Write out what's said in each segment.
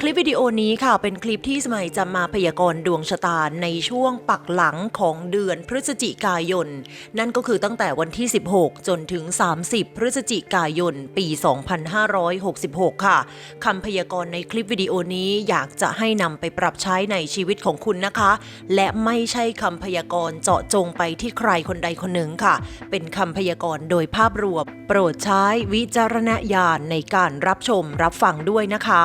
คลิปวิดีโอนี้ค่ะเป็นคลิปที่สมัยจะมาพยากรณ์ดวงชะตาในช่วงปักหลังของเดือนพฤศจิกายน นั่นก็คือตั้งแต่วันที่ 16 จนถึง 30 พฤศจิกายน ปี 2566 ค่ะคำพยากรณ์ในคลิปวิดีโอนี้อยากจะให้นำไปปรับใช้ในชีวิตของคุณนะคะ และไม่ใช่คำพยากรณ์เจาะจงไปที่ใครคนใดคนหนึ่งค่ะ เป็นคำพยากรณ์โดยภาพรวม โปรดใช้วิจารณญาณในการรับชมรับฟังด้วยนะคะ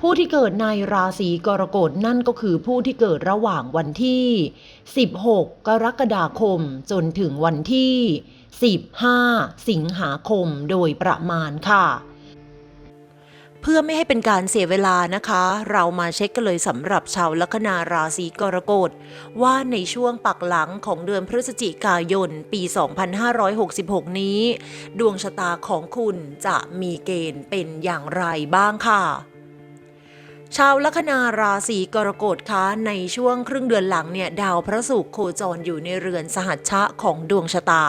ผู้ที่เกิดในราศีกรกฎนั่นก็คือผู้ที่เกิดระหว่างวันที่ 16 กรกฎาคมจนถึงวันที่ 15 สิงหาคมโดยประมาณค่ะ เพื่อไม่ให้เป็นการเสียเวลานะคะ เรามาเช็คกันเลยสำหรับชาวลัคนาราศีกรกฎว่าในช่วงปักหลังของเดือนพฤศจิกายน ปี 2566 นี้ ดวงชะตาของคุณจะมีเกณฑ์เป็นอย่างไรบ้างค่ะ ชาวลัคนาราศีกรกฎคะในช่วงครึ่งเดือนหลังเนี่ยดาวพระศุกร์โคจรอยู่ในเรือนสหัชชะของดวงชะตา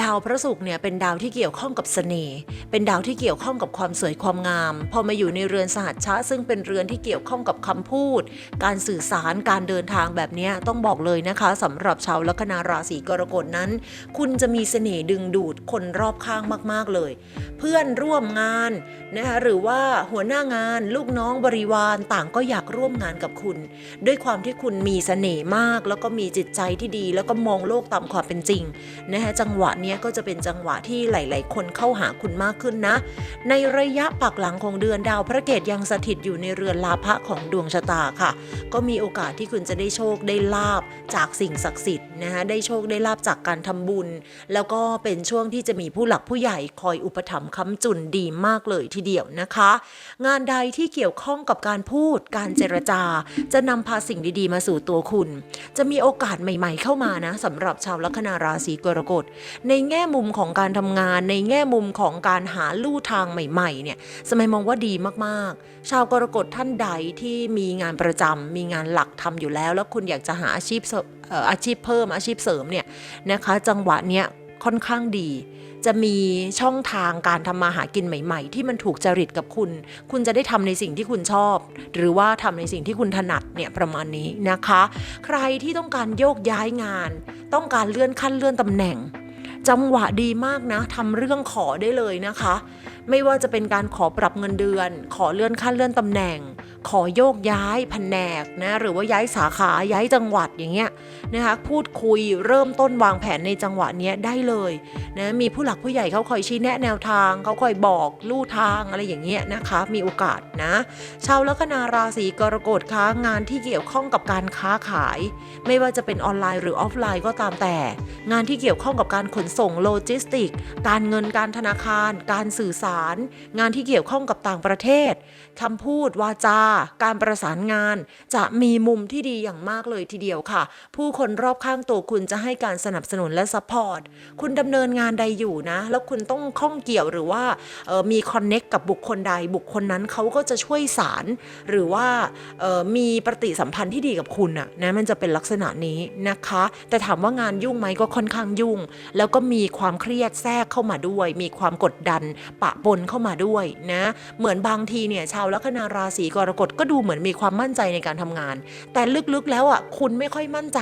ดาวพระศุกร์เนี่ยเป็นดาวที่เกี่ยวข้องกับเสน่ห์เป็นดาวที่เกี่ยวข้องกับความสวยความงาม พอมาอยู่ในเรือนสหัชชะ ซึ่งเป็นเรือนที่เกี่ยวข้องกับคำพูด การสื่อสารการเดินทางแบบนี้ต้องบอกเลยนะคะสำหรับชาวลัคนาราศีกรกฎนั้น คุณจะมีเสน่ห์ดึงดูดคนรอบข้างมาก ๆเลย เพื่อนร่วมงานนะคะหรือว่าหัวหน้างานลูกน้องบริวารต่างก็อยากร่วมงานกับคุณ ด้วยความที่คุณมีเสน่ห์มาก แล้วก็มีจิตใจที่ดี แล้วก็มองโลกตามความเป็นจริงนะคะจังหวะนี้ก็จะเป็นจังหวะที่หลาย ๆ คนเข้าหาคุณมากขึ้นนะ ในระยะปักหลังของเดือนดาวพระเกตยังสถิตอยู่ในเรือนลาภะของดวงชะตาค่ะ ก็มีโอกาสที่คุณจะได้โชคได้ลาบจากสิ่งศักดิ์สิทธิ์นะคะได้โชคได้ลาบจากการทำบุญ แล้วก็เป็นช่วงที่จะมีผู้หลักผู้ใหญ่คอยอุปถัมภ์ค้ำจุนดีมากเลยทีเดียวนะคะ งานใดที่เกี่ยวข้องกับการพูด การเจรจา จะนำพาสิ่งดีๆ มาสู่ตัวคุณ จะมีโอกาสใหม่ ๆ เข้ามานะสำหรับชาวลัคนาราศีกรกฎในแง่มุมของการทำงาน ในแง่มุมของการหาลู่ทางใหม่ๆเนี่ยสมัยมองว่าดีมากๆ ชาวกรกฎท่านใดที่มีงานประจำมีงานหลักทำอยู่แล้ว แล้วคุณอยากจะหาอาชีพอาชีพเพิ่มอาชีพเสริมเนี่ยนะคะ จังหวะเนี้ยค่อนข้างดี จะมีช่องทางการทำมาหากินใหม่ ๆ ที่มันถูกจริตกับคุณ คุณจะได้ทำในสิ่งที่คุณชอบ หรือว่าทำในสิ่งที่คุณถนัดเนี่ยประมาณนี้นะคะ ใครที่ต้องการโยกย้ายงาน ต้องการเลื่อนขั้นเลื่อนตำแหน่ง จังหวะดีมากนะทำเรื่องขอได้เลยนะคะ ไม่ว่าจะเป็นการขอปรับเงินเดือน ขอเลื่อนขั้นเลื่อนตำแหน่ง ขอโยกย้ายแผนกนะหรือว่าย้ายสาขาย้ายจังหวัดอย่างเงี้ยนะคะพูดคุยเริ่มต้นวางแผนในจังหวะนี้ได้เลยนะมีผู้หลักผู้ใหญ่เขาคอยชี้แนะแนวทางเขาคอยบอกลู่ทางอะไรอย่างเงี้ยนะคะมีโอกาสนะชาวลัคนาราศีกรกฎคะงานที่เกี่ยวข้องกับการค้าขาย ไม่ว่าจะเป็นออนไลน์หรือออฟไลน์ก็ตามแต่ งานที่เกี่ยวข้องกับการขนส่งโลจิสติก การเงินการธนาคาร การสื่อสารงานที่เกี่ยวข้องกับต่างประเทศคำพูดวาจา การประสานงาน จะมีมุมที่ดีอย่างมากเลยทีเดียวค่ะ ผู้คนรอบข้างตัวคุณจะให้การสนับสนุนและซัพพอร์ตคุณดำเนินงานใดอยู่นะ แล้วคุณต้องข้องเกี่ยวหรือว่าออมีคอนเน็กกับบุคคลใด บุคคลนั้นเขาก็จะช่วยสาร หรือว่าออมีปฏิสัมพันธ์ที่ดีกับคุณอะนะมันจะเป็นลักษณะนี้นะคะ แต่ถามว่างานยุ่งไหมก็ค่อนข้างยุ่ง แล้วก็มีความเครียดแทรกเข้ามาด้วย มีความกดดันปะปนเข้ามาด้วยนะ เหมือนบางทีเนี่ยชาวลัคนาราศีกรกฎก็ดูเหมือนมีความมั่นใจในการทำงาน แต่ลึกๆแล้วอะคุณไม่ค่อยมั่นใจ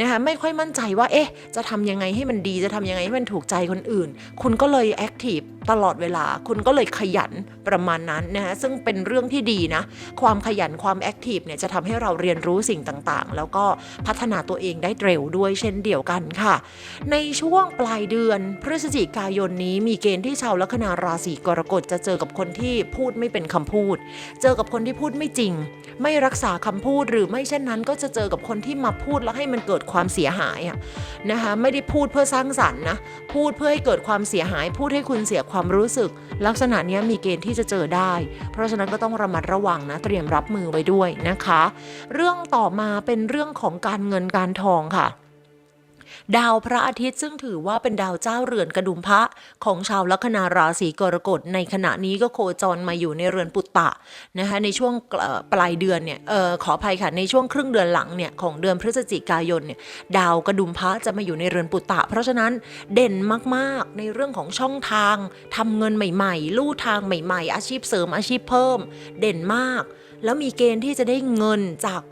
นะคะไม่ค่อยมั่นใจว่าเอ๊ะจะทำยังไงให้มันดีจะทำยังไงให้มันถูกใจคนอื่น คุณก็เลยแอคทีฟตลอดเวลา คุณก็เลยขยันประมาณนั้นนะคะซึ่งเป็นเรื่องที่ดีนะ ความขยันความแอคทีฟเนี่ยจะทำให้เราเรียนรู้สิ่งต่างๆ แล้วก็พัฒนาตัวเองได้เร็วด้วยเช่นเดียวกันค่ะ ในช่วงปลายเดือนพฤศจิกายนนี้มีเกณฑ์ที่ชาวลัคนาราราศีกรกฎจะเจอกับคนที่พูดไม่เป็นคำพูด เจอกับคนที่พูดไม่จริง ไม่รักษาคำพูดหรือไม่เช่นนั้น ก็จะเจอกับคนที่มาพูดแล้วให้มันเกิดความเสียหายนะคะไม่ได้พูดเพื่อสร้างสรรค์นะพูดเพื่อให้เกิดความเสียหาย พูดให้คุณเสียความรู้สึก ลักษณะนี้มีเกณฑ์ที่จะเจอได้ เพราะฉะนั้นก็ต้องระมัดระวังนะเตรียมรับมือไว้ด้วยนะคะ เรื่องต่อมาเป็นเรื่องของการเงินการทองค่ะ ดาวพระอาทิตย์ซึ่งถือว่าเป็นดาวเจ้าเรือนกระดุมพระของชาวลัคนาราศีกรกฎในขณะนี้ก็โคจรมาอยู่ในเรือนปุตตะนะคะในช่วงปลายเดือนเนี่ยออขออภัยค่ะในช่วงครึ่งเดือนหลังเนี่ยของเดือนพฤศจิกายนเนี่ยดาวกระดุมพระจะมาอยู่ในเรือนปุตตะ เพราะฉะนั้นเด่นมากๆในเรื่องของช่องทางทำเงินใหม่ ๆ ลู่ทางใหม่ ๆ อาชีพเสริมอาชีพเพิ่ม เด่นมากแล้วมีเกณฑ์ที่จะได้เงินจาก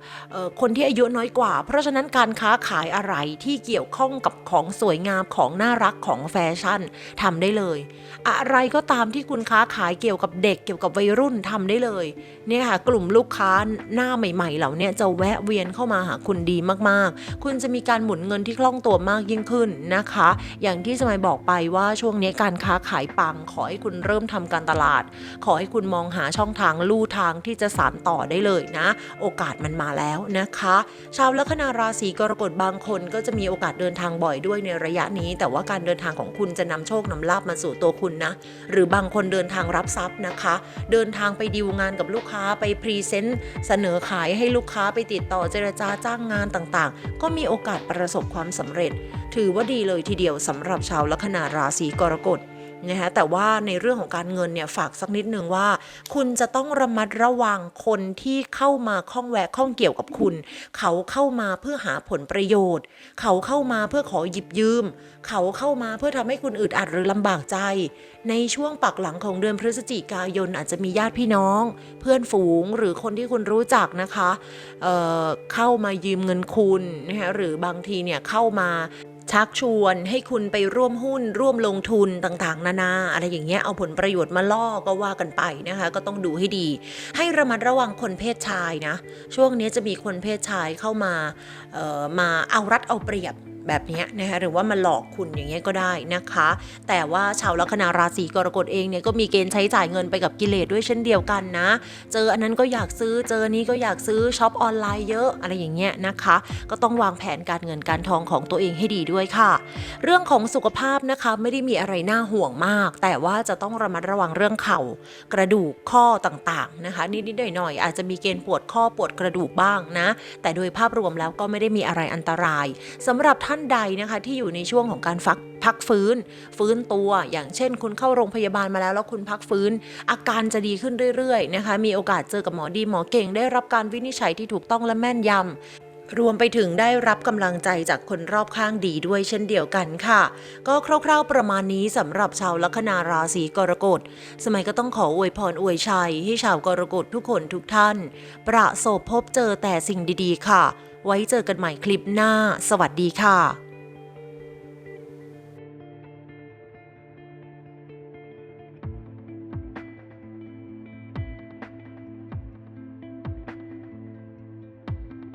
คนที่อายุน้อยกว่า เพราะฉะนั้นการค้าขายอะไรที่เกี่ยวข้องกับของสวยงามของน่ารักของแฟชั่นทำได้เลย อะไรก็ตามที่คุณค้าขายเกี่ยวกับเด็กเกี่ยวกับวัยรุ่นทำได้เลยเนี่ยค่ะกลุ่มลูกค้าหน้าใหม่ ๆ เหล่านี้จะแวะเวียนเข้ามาหาคุณดีมากๆ คุณจะมีการหมุนเงินที่คล่องตัวมากยิ่งขึ้นนะคะ อย่างที่สมัยบอกไปว่าช่วงนี้การค้าขายปัง ขอให้คุณเริ่มทำการตลาด ขอให้คุณมองหาช่องทางลู่ทางที่จะสานต่อได้เลยนะ โอกาสมันมาแล้วนะคะ ชาวลัคนาราศีกรกฎบางคนก็จะมีโอกาสเดินทางบ่อยด้วยในระยะนี้ แต่ว่าการเดินทางของคุณจะนำโชคนำลาบมาสู่ตัวคุณนะ หรือบางคนเดินทางรับทรัพย์นะคะ เดินทางไปดีลงานกับลูกค้าไปพรีเซนต์เสนอขายให้ลูกค้าไปติดต่อเจรจาจ้างงานต่างๆ ก็มีโอกาสประสบความสำเร็จ ถือว่าดีเลยทีเดียวสำหรับชาวลัคนาราศีกรกฎ นะคะแต่ว่าในเรื่องของการเงินเนี่ยฝากสักนิดนึงว่า คุณจะต้องระมัดระวังคนที่เข้ามาข้องแวะข้องเกี่ยวกับคุณ เขาเข้ามาเพื่อหาผลประโยชน์ เขาเข้ามาเพื่อขอหยิบยืม เขาเข้ามาเพื่อทำให้คุณอึดอัดหรือลำบากใจ ในช่วงปักหลังของเดือนพฤศจิกายนอาจจะมีญาติพี่น้อง เพื่อนฝูงหรือคนที่คุณรู้จักนะคะเเข้ามายืมเงินคุณนะคะหรือบางทีเนี่ยเข้ามา ชักชวนให้คุณไปร่วมหุ้น ร่วมลงทุนต่างๆ นานาอะไรอย่างเงี้ยเอาผลประโยชน์มาล่อก็ว่ากันไปนะคะ ก็ต้องดูให้ดี ให้ระมัดระวังคนเพศชายนะ ช่วงนี้จะมีคนเพศชายเข้ามาเอ่อมาเอารัดเอาเปรียบ แบบนี้นะคะหรือว่ามาหลอกคุณอย่างเงี้ยก็ได้นะคะ แต่ว่าชาวลัคนาราศีกรกฎเองเนี่ยก็มีเกณฑ์ใช้จ่ายเงินไปกับกิเลสด้วยเช่นเดียวกันนะ เจออันนั้นก็อยากซื้อเจอนี้ก็อยากซื้อช็อปออนไลน์เยอะอะไรอย่างเงี้ยนะคะ ก็ต้องวางแผนการเงินการทองของตัวเองให้ดีด้วยค่ะ เรื่องของสุขภาพนะคะไม่ได้มีอะไรน่าห่วงมาก แต่ว่าจะต้องระมัดระวังเรื่องเข่ากระดูกข้อต่างๆนะคะนิดๆหน่อยๆอาจจะมีเกณฑ์ปวดข้อปวดกระดูกบ้างนะ แต่โดยภาพรวมแล้วก็ไม่ได้มีอะไรอันตรายสำหรับท่านานใดนะคะที่อยู่ในช่วงของการฟักพักฟื้น ฟื้นตัว อย่างเช่น คุณเข้าโรงพยาบาลมาแล้วแล้วคุณพักฟื้น อาการจะดีขึ้นเรื่อยๆนะคะ มีโอกาสเจอกับหมอดีหมอเก่งได้รับการวินิจฉัยที่ถูกต้องและแม่นยำ รวมไปถึงได้รับกำลังใจจากคนรอบข้างดีด้วยเช่นเดียวกันค่ะ ก็คร่าวๆประมาณนี้สำหรับชาวลัคนาราศีกรกฎ สมัยก็ต้องขออวยพรอวยชัย ให้ชาวกรกฎทุกคนทุกท่าน ประสบพบเจอแต่สิ่งดีๆ ค่ะ ไว้เจอกันใหม่คลิปหน้า สวัสดีค่ะ